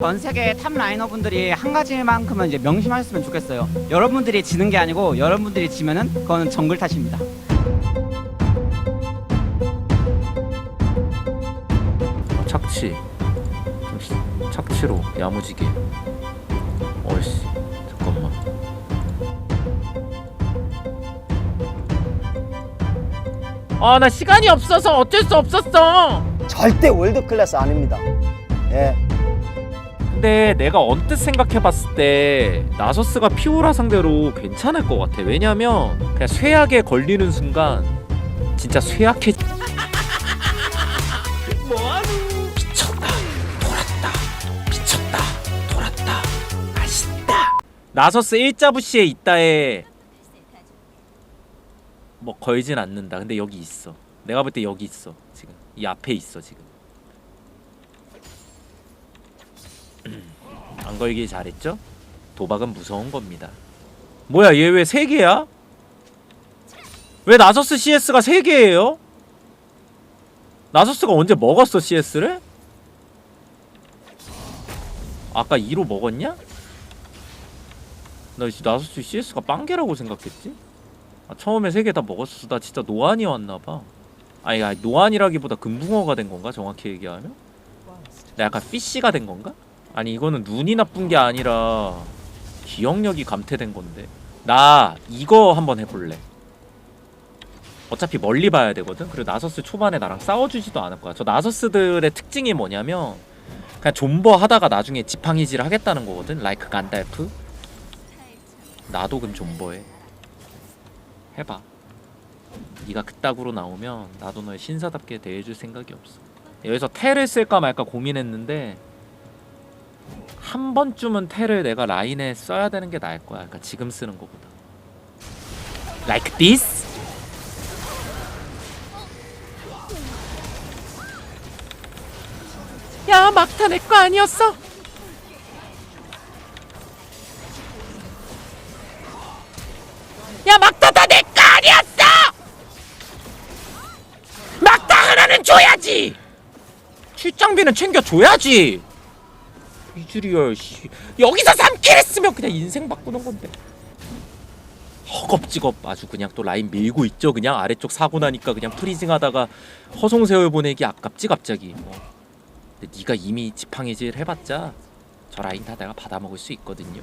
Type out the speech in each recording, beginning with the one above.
전 세계 탑 라이너분들이 한 가지만큼은 이제 명심하셨으면 좋겠어요. 여러분들이 지는 게 아니고 여러분들이 지면은 그거는 정글 탓입니다. 어, 착취 좀 시- 착취로 야무지게 어이씨 잠깐만 아 나 시간이 없어서 어쩔 수 없었어 절대 월드 클래스 아닙니다. 예. 근데 내가 언뜻 생각해봤을 때 나서스가 피오라 상대로 괜찮을 것 같아. 왜냐면 그냥 쇠약에 걸리는 순간 진짜 쇠약해. 뭐하노? 미쳤다. 돌았다. 미쳤다. 돌았다. 맛있다. 나서스 일자부시에 있다에 뭐 걸진 않는다. 근데 여기 있어. 내가 볼 때 여기 있어. 지금. 이 앞에 있어 지금 안 걸길 잘했죠? 도박은 무서운 겁니다. 뭐야 얘왜세 개야? 왜 나서스 CS가 세 개예요? 나서스가 언제 먹었어 CS를? 아까 2로 먹었냐? 나 씨, 나서스 CS가 빵개라고 생각했지? 아, 처음에 세개다 먹었어. 나 진짜 노안이 왔나봐. 아니, 아니 노안이라기보다 금붕어가 된 건가? 정확히 얘기하면? 나 약간 피쉬가 된 건가? 아니 이거는 눈이 나쁜 게 아니라 기억력이 감퇴된 건데. 나 이거 한번 해볼래. 어차피 멀리 봐야 되거든? 그리고 나서스 초반에 나랑 싸워주지도 않을 거야. 저 나서스들의 특징이 뭐냐면 그냥 존버 하다가 나중에 지팡이질 하겠다는 거거든? 라이크 간달프 나도 그럼 존버해. 해봐. 네가 그따구로 나오면 나도 널 신사답게 대해줄 생각이 없어. 여기서 텔을 쓸까 말까 고민했는데 한 번쯤은 텔을 내가 라인에 써야 되는 게 나을 거야. 그러니까 지금 쓰는 거보다. Like this? 야 막타 내 거 아니었어? 야 막타 다 내 거 아니었어? 막타 하나는 줘야지. 출장비는 챙겨줘야지. 이즈리얼 씨. 여기서 3킬 했으면 그냥 인생 바꾸는 건데. 허겁지겁 아주 그냥 또 라인 밀고 있죠. 그냥 아래쪽 사고 나니까 그냥 프리징 하다가 허송 세월 보내기 아깝지 갑자기. 뭐. 근데 네가 이미 지팡이질 해봤자 저 라인 다 내가 받아먹을 수 있거든요.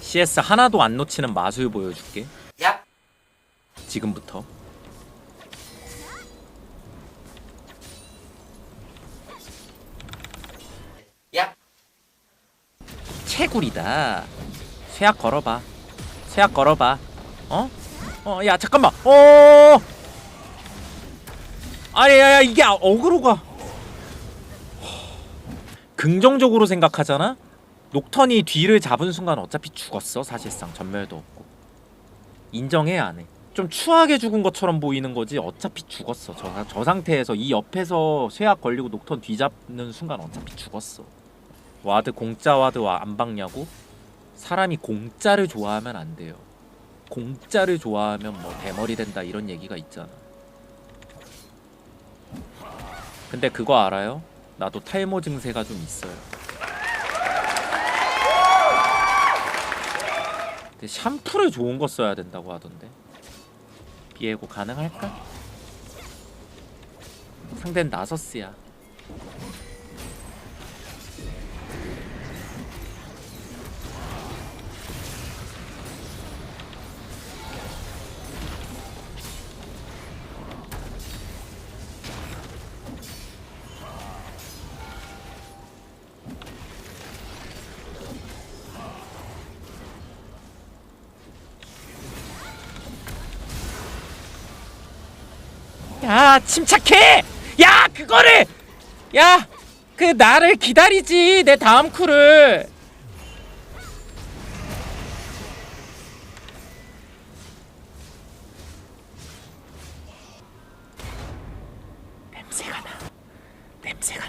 CS 하나도 안 놓치는 마술 보여줄게. 야. 지금부터 채굴이다. 쇠약 걸어봐. 쇠약 걸어봐. 어? 어, 야 잠깐만. 어. 아니, 야, 야 이게 아- 어그로가. 긍정적으로 생각하잖아. 녹턴이 뒤를 잡은 순간 어차피 죽었어 사실상 전멸도 없고 인정해 안 해. 좀 추하게 죽은 것처럼 보이는 거지 어차피 죽었어 저, 저 상태에서 이 옆에서 쇠약 걸리고 녹턴 뒤잡는 순간 어차피 죽었어 와드 공짜 와드 와 안 박냐고? 사람이 공짜를 좋아하면 안 돼요. 공짜를 좋아하면 뭐 대머리 된다 이런 얘기가 있잖아. 근데 그거 알아요? 나도 탈모 증세가 좀 있어요. 근데 샴푸를 좋은 거 써야 된다고 하던데. 비에고 가능할까? 상대는 나서스야. 야 침착해! 야 그거를! 야 그 나를 기다리지 내 다음 쿨을. 냄새가 나. 냄새가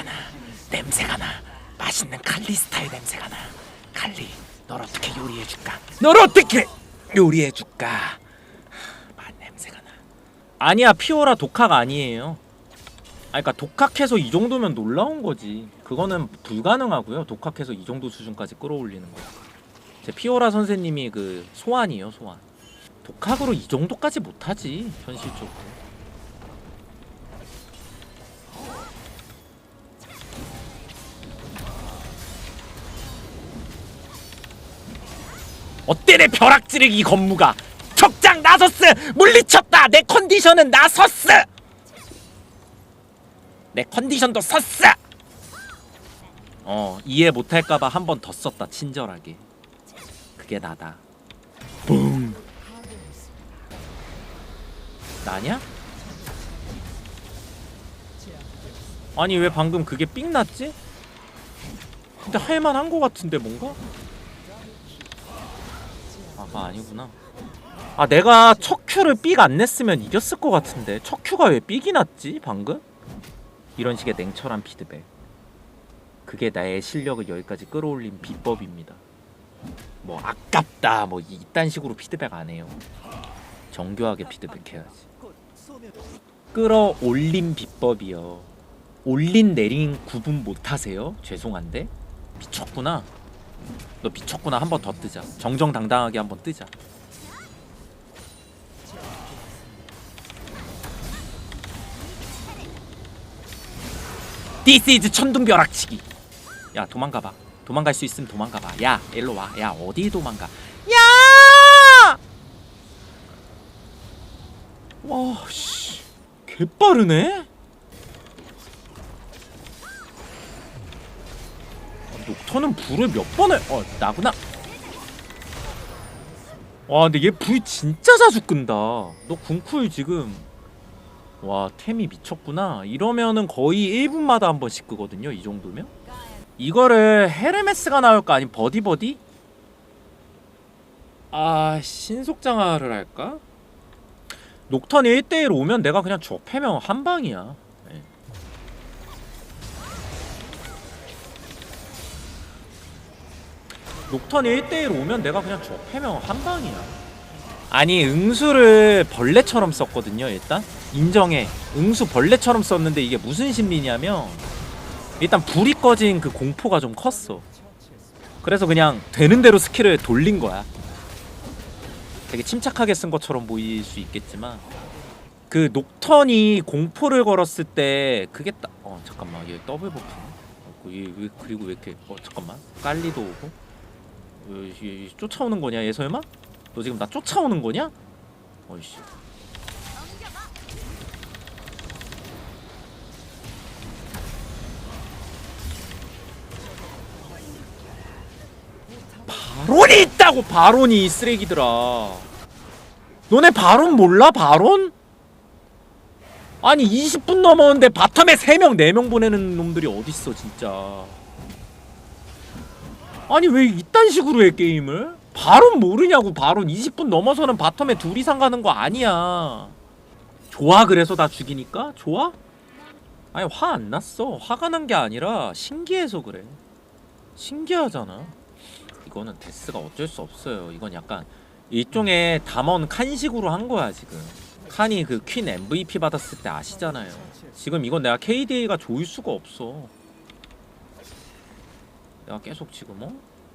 나. 냄새가 나 맛있는 칼리 스타일 냄새가 나 칼리 널 어떻게 요리해 줄까? 널 어떻게 요리해 줄까? 맛 냄새가 나. 아니야 피오라 독학 아니에요. 아 그러니까 독학해서 이 정도면 놀라운 거지. 그거는 불가능하고요. 독학해서 이 정도 수준까지 끌어올리는 거. 제 피오라 선생님이 그 소환이에요 소환. 독학으로 이 정도까지 못하지 현실적으로. 어때 내 벼락 찌르기 건무가? 적장 나서스! 물리쳤다! 내 컨디션은 나서스! 내 컨디션도 섰어 어 이해 못할까봐 한 번 더 썼다 친절하게. 그게 나다. 뿡 나냐? 아니 왜 방금 그게 삥 났지? 근데 할만한 거 같은데 뭔가? 아가 아니구나. 아 내가 첫 큐를 삑 안 냈으면 이겼을 것 같은데 첫 큐가 왜 삑이 났지 방금? 이런 식의 냉철한 피드백. 그게 나의 실력을 여기까지 끌어올린 비법입니다. 뭐 아깝다 뭐 이딴 식으로 피드백 안 해요. 정교하게 피드백해야지. 끌어올린 비법이요. 올린 내린 구분 못하세요? 죄송한데 미쳤구나. 너 미쳤구나. 한 번 더 뜨자. 정정당당하게 한 번 뜨자. This is 천둥벼락치기. 야 도망가봐. 도망갈 수 있으면 도망가봐. 야 일로 와야 어디 도망가? 야! 와씨. 개빠르네 녹턴은 불을 몇 번을 어 나구나. 와 근데 얘 불 진짜 자주 끈다. 너 궁쿨 지금 와 템이 미쳤구나. 이러면은 거의 1분마다 한 번씩 끄거든요 이 정도면. 이거를 헤르메스가 나올까? 아니면 버디버디? 아 신속장화를 할까? 녹턴이 1대1 오면 내가 그냥 저 패면 한 방이야 녹턴이 1대1 오면 내가 그냥 저 패면 한 방이야. 아니 응수를 벌레처럼 썼거든요 일단. 인정해. 응수 벌레처럼 썼는데 이게 무슨 심리냐면 일단 불이 꺼진 그 공포가 좀 컸어. 그래서 그냥 되는 대로 스킬을 돌린 거야. 되게 침착하게 쓴 것처럼 보일 수 있겠지만 그 녹턴이 공포를 걸었을 때 그게 딱 어 잠깐만. 얘 더블 버프네? 어, 얘, 왜, 그리고 왜 이렇게 어 잠깐만. 깔리도 오고 쫓아오는 거냐 얘 설마? 너 지금 나 쫓아오는 거냐? 어이씨 바론이 있다고 바론이 이 쓰레기들아 너네 바론 몰라 바론? 아니 20분 넘었는데 바텀에 3명 4명 보내는 놈들이 어딨어 진짜 아니 왜 이딴 식으로 해 게임을? 바론 모르냐고 바론 20분 넘어서는 바텀에 둘 이상 가는 거 아니야. 좋아 그래서 다 죽이니까? 좋아? 아니 화 안 났어. 화가 난 게 아니라 신기해서 그래. 신기하잖아. 이거는 데스가 어쩔 수 없어요. 이건 약간 일종의 담원 칸식으로 한 거야 지금. 칸이 그 퀸 MVP 받았을 때 아시잖아요. 지금 이건 내가 KDA가 좋을 수가 없어 내가 계속 지금 어?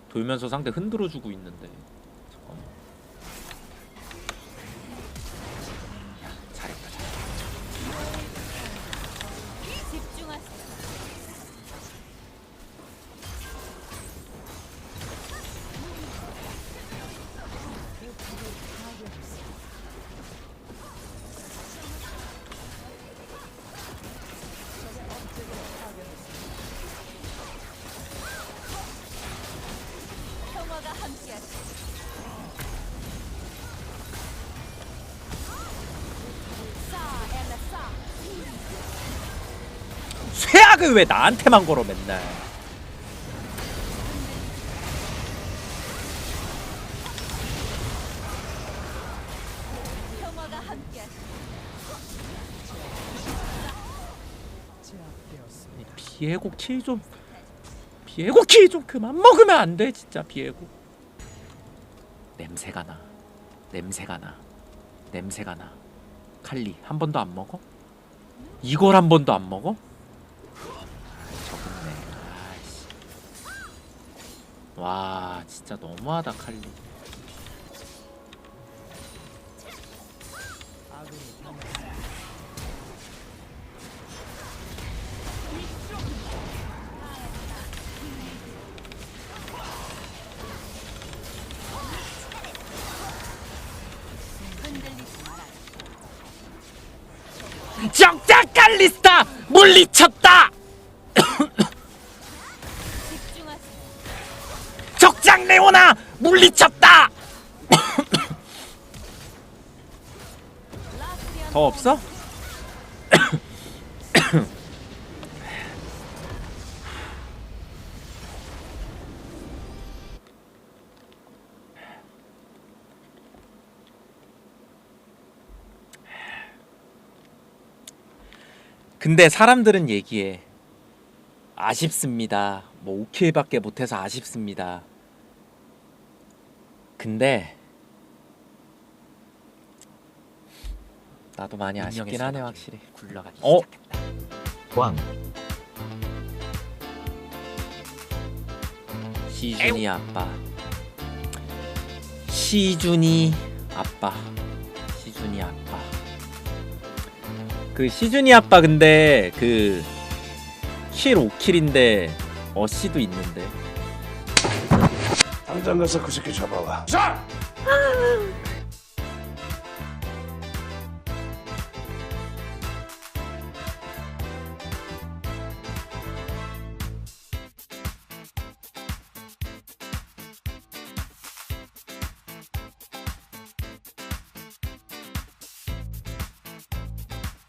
돌면서 상대 흔들어주고 있는데 쇠약을 왜 나한테만 걸어 맨날? 비에고 킬좀 비에고 킬좀 그만 먹으면 안 돼 진짜 비에고 냄새가 나. 냄새가 나. 냄새가 나. 칼리 한 번도 안 먹어? 이걸 한 번도 안 먹어? 적었네. 아이씨. 와 진짜 너무하다 칼리. 정작 칼리스타 물리쳤다. 적장 레오나 물리쳤다. 더 없어? 근데 사람들은 얘기해. 아쉽습니다. 뭐 오케이밖에 못해서 아쉽습니다. 근데 나도 많이 아쉽긴 하네 확실히. 굴러가기. 어? 왕 시준이 아빠. 시준이 아빠. 시준이 아빠. 그 시준이 아빠 근데 그 킬 5킬인데 어시도 있는데 당장 가서 그 새끼 잡아와. 자!